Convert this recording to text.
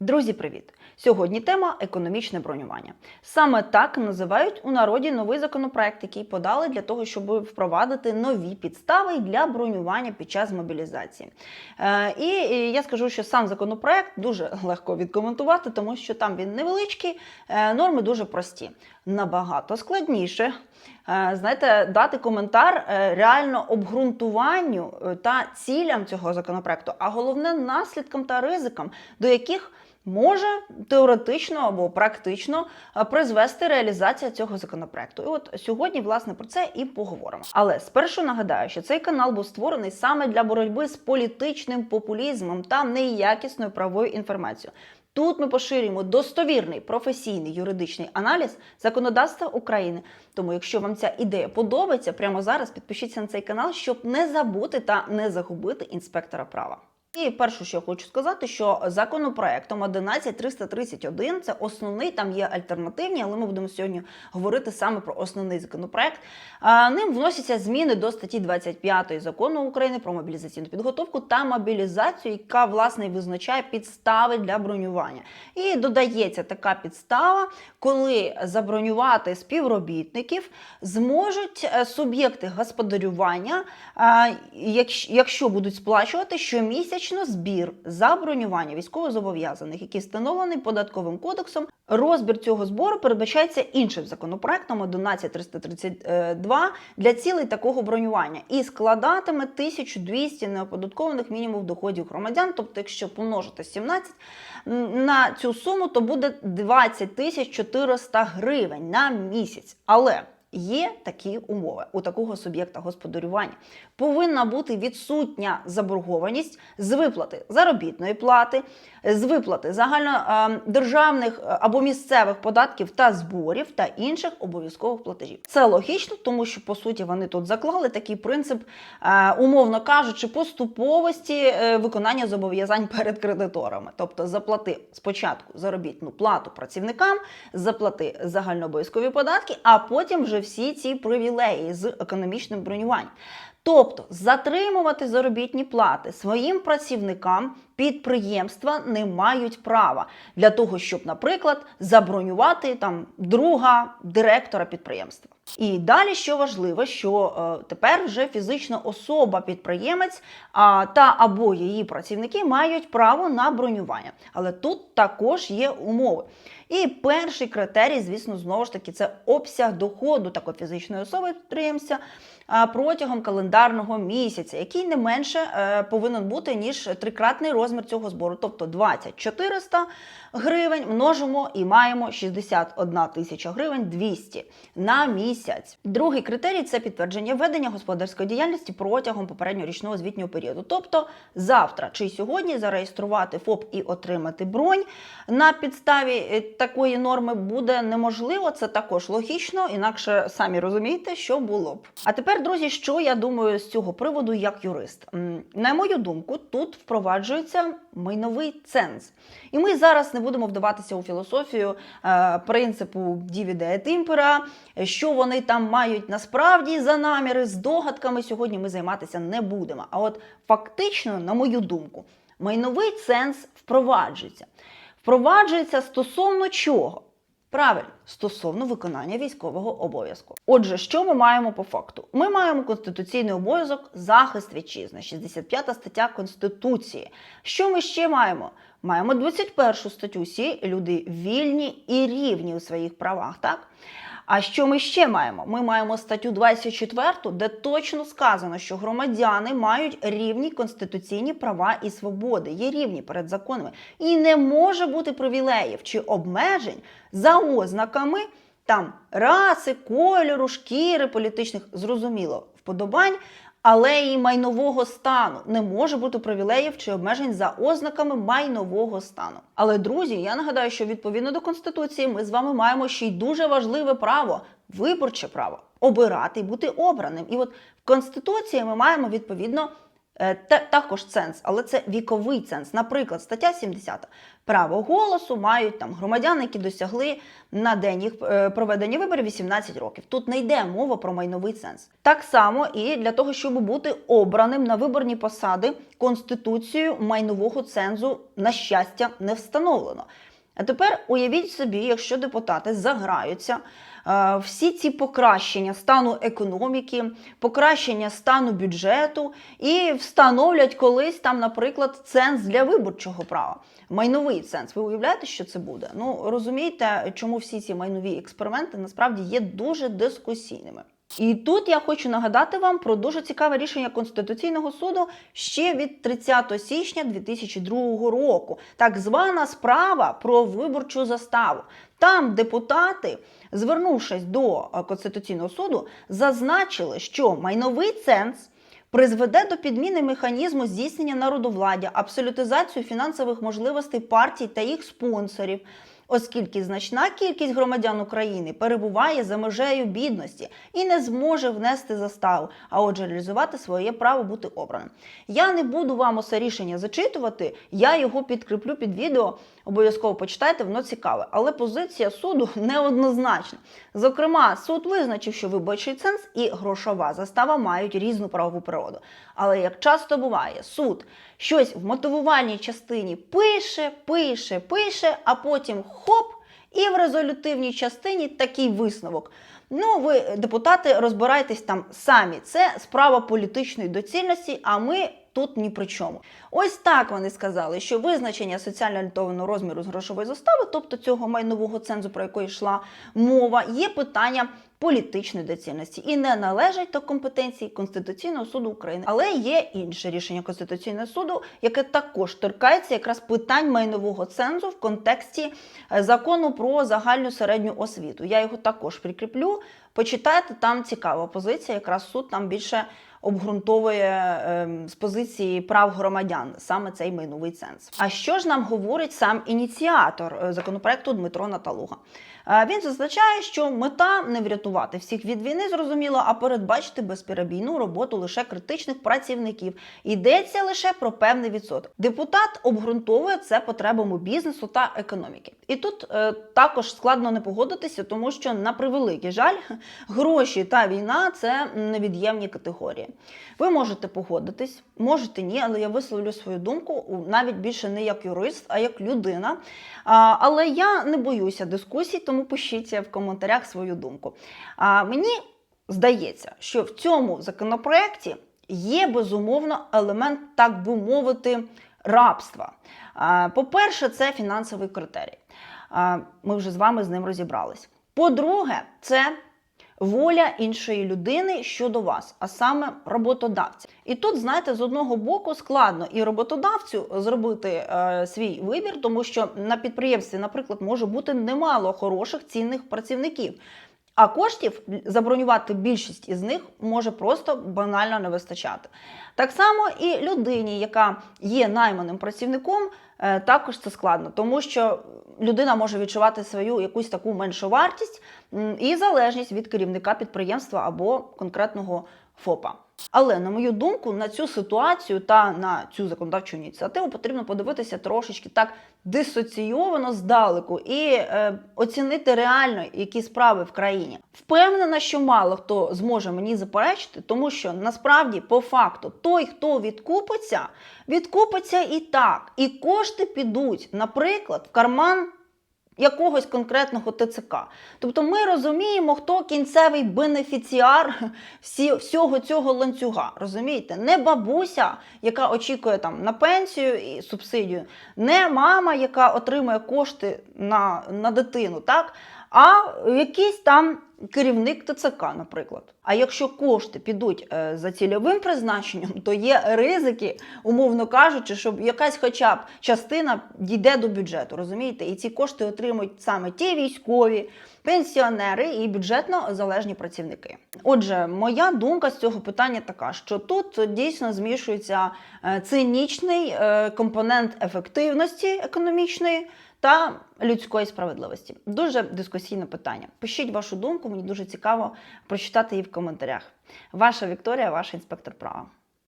Друзі, привіт! Сьогодні тема економічне бронювання. Саме так називають у народі новий законопроект, який подали для того, щоб впровадити нові підстави для бронювання під час мобілізації. Е, і я скажу, що сам законопроект дуже легко відкоментувати, тому що там він невеличкий, е, норми дуже прості. Набагато складніше. е, Знаєте, дати коментар е, реально обґрунтуванню е, та цілям цього законопроекту, а головне наслідкам та ризикам, до яких може теоретично або практично е, призвести реалізація цього законопроекту. І от сьогодні, власне, про це і поговоримо. Але спершу нагадаю, що цей канал був створений саме для боротьби з політичним популізмом та неякісною правовою інформацією. Тут ми поширюємо достовірний професійний юридичний аналіз законодавства України. Тому, якщо вам ця ідея подобається, прямо зараз підпишіться на цей канал, щоб не забути та не загубити інспектора права. І перше, що я хочу сказати, що законопроектом 11331 це основний, там є альтернативні, але ми будемо сьогодні говорити саме про основний законопроект. Ним вносяться зміни до статті 25 закону України про мобілізаційну підготовку та мобілізацію, яка власне визначає підстави для бронювання. І додається така підстава, коли забронювати співробітників зможуть е, суб'єкти господарювання, якщо будуть сплачувати щомісячно збір за бронювання військовозобов'язаних, який встановлений податковим кодексом. Розбір цього збору передбачається іншим законопроектом 11332 для цілей такого бронювання і складатиме 1200 неоподаткованих мінімум доходів громадян. Тобто, якщо помножити 17 на цю суму, то буде 20 тисяч 400 гривень на місяць. Але Є такі умови у такого суб'єкта господарювання. Повинна бути відсутня заборгованість з виплати заробітної плати, з виплати загальнодержавних або місцевих податків та зборів та інших обов'язкових платежів. Це логічно, тому що по суті вони тут заклали такий принцип, е, умовно кажучи, поступовості е, виконання зобов'язань перед кредиторами. Тобто заплати спочатку заробітну плату працівникам, заплати загальнообов'язкові податки, а потім вже всі ці привілеї з економічним бронюванням. Тобто затримувати заробітні плати своїм працівникам підприємства не мають права для того, щоб, наприклад, забронювати там друга директора підприємства. І далі, що важливо, що е, тепер вже фізична особа-підприємець та або її працівники мають право на бронювання. Але тут також є умови. І перший критерій, звісно, знову ж таки, це обсяг доходу такої фізичної особи підприємця а, протягом календарного місяця, який не менше е, повинен бути ніж трикратний розмір цього збору, тобто 20 400 гривень множимо і маємо 61 тисяча гривень 200 на місяць. Другий критерій це підтвердження ведення господарської діяльності протягом попереднього річного звітнього періоду. Тобто завтра чи сьогодні зареєструвати ФОП і отримати бронь на підставі е, такої норми буде неможливо. Це також логічно, інакше самі розумієте, що було б. А тепер, друзі, що я думаю з цього приводу як юрист? На мою думку, тут впроваджується майновий ценз. І ми зараз не будемо вдаватися у філософію е, принципу дівіде impera, що вони там мають насправді за наміри, з догадками сьогодні ми займатися не будемо. А от фактично, на мою думку, майновий ценз впроваджується. Впроваджується стосовно чого? Правильно, стосовно виконання військового обов'язку. Отже, що ми маємо по факту? Ми маємо конституційний обов'язок захист вітчизни, 65 стаття Конституції. Що ми ще маємо? Маємо 21 статтю. Всі люди вільні і рівні у своїх правах, так? А що ми ще маємо? Ми маємо статтю 24, де точно сказано, що громадяни мають рівні конституційні права і свободи, є рівні перед законами. І не може бути привілеїв чи обмежень за ознаками там раси, кольору, шкіри, політичних, зрозуміло, вподобань. Але і майнового стану не може бути привілеїв чи обмежень за ознаками майнового стану. Але друзі, я нагадаю, що відповідно до конституції ми з вами маємо ще й дуже важливе право виборче право обирати і бути обраним. І от в конституції ми маємо відповідно також ценз, але це віковий ценз. Наприклад, стаття 70. Право голосу мають там громадяни, які досягли на день їх е, проведення виборів 18 років. Тут не йде мова про майновий ценз. Так само і для того, щоб бути обраним на виборні посади, конституцією майнового цензу, на щастя, не встановлено. А тепер уявіть собі, якщо депутати заграються всі ці покращення стану економіки, покращення стану бюджету і встановлять колись там, наприклад, ценз для виборчого права. Майновий ценз. Ви уявляєте, що це буде? Ну розумієте, чому всі ці майнові експерименти насправді є дуже дискусійними. І тут я хочу нагадати вам про дуже цікаве рішення Конституційного суду ще від 30 січня 2002 року. Так звана справа про виборчу заставу. Там депутати, звернувшись до е, Конституційного суду, зазначили, що майновий ценз призведе до підміни механізму здійснення народовладдя, абсолютизацію фінансових можливостей партій та їх спонсорів. Оскільки значна кількість громадян України перебуває за межею бідності і не зможе внести заставу, а отже, реалізувати своє право бути обраним. Я не буду вам усе рішення зачитувати, я його підкріплю під відео. Обов'язково почитайте, воно цікаве. Але позиція суду неоднозначна. Зокрема, суд визначив, що виборчий ценз і грошова застава мають різну правову природу. Але як часто буває, суд щось в мотивувальній частині пише, пише, пише, а потім хоп, і в резолютивній частині такий висновок. Ну, ви, депутати, розбирайтесь там самі. Це справа політичної доцільності, а ми тут ні при чому. Ось так вони сказали, що визначення соціально орієнтованого розміру з грошової застави, тобто цього майнового цензу, про який йшла мова, є питання політичної доцільності і не належить до компетенції Конституційного суду України. Але є інше рішення Конституційного суду, яке також торкається якраз питань майнового цензу в контексті е, закону про загальну середню освіту. Я його також прикріплю. Почитайте, там цікава позиція. Якраз суд там більше обґрунтовує ем, з позиції прав громадян саме цей майновий ценз. А що ж нам говорить сам ініціатор е, законопроекту Дмитро Наталуга? Він зазначає, що мета не врятувати всіх від війни, зрозуміло, а передбачити безперебійну роботу лише критичних працівників. Йдеться лише про певний відсоток. Депутат обґрунтовує це потребами бізнесу та економіки. І тут е, також складно не погодитися, тому що на превеликий жаль, гроші та війна це невід'ємні категорії. Ви можете погодитись, можете ні, але я висловлю свою думку навіть більше не як юрист, а як людина. А, але я не боюся дискусій, тому пишіть в коментарях свою думку. А, мені здається, що в цьому законопроекті є безумовно елемент, так би мовити, рабства. По-перше, це фінансовий критерій. Ми вже з вами з ним розібрались. По-друге, це воля іншої людини щодо вас, а саме роботодавця. І тут, знаєте, з одного боку складно і роботодавцю зробити е, свій вибір, тому що на підприємстві, наприклад, може бути немало хороших цінних працівників. А коштів забронювати більшість із них може просто банально не вистачати. Так само і людині, яка є найманим працівником, е, також це складно, тому що людина може відчувати свою якусь таку меншу вартість і залежність від керівника підприємства або конкретного ФОПа. Але на мою думку, на цю ситуацію та на цю законодавчу ініціативу потрібно подивитися трошечки так дисоційовано здалеку і е, оцінити реально, які справи в країні. Впевнена, що мало хто зможе мені заперечити, тому що насправді, по факту, той, хто відкупиться, відкупиться і так, і кошти підуть, наприклад, в карман якогось конкретного ТЦК. Тобто ми розуміємо, хто кінцевий бенефіціар всього цього ланцюга. Розумієте? Не бабуся, яка очікує там на пенсію і субсидію, не мама, яка отримує кошти на, на дитину, так? А якийсь там керівник ТЦК, наприклад. А якщо кошти підуть е, за цільовим призначенням, то є ризики, умовно кажучи, щоб якась хоча б частина дійде до бюджету, розумієте? І ці кошти отримують саме ті військові, пенсіонери і бюджетно залежні працівники. Отже, моя думка з цього питання така, що тут дійсно змішується е, цинічний е, компонент ефективності економічної та людської справедливості. Дуже дискусійне питання. Пишіть вашу думку, мені дуже цікаво прочитати її в коментарях. Ваша Вікторія, ваш інспектор права.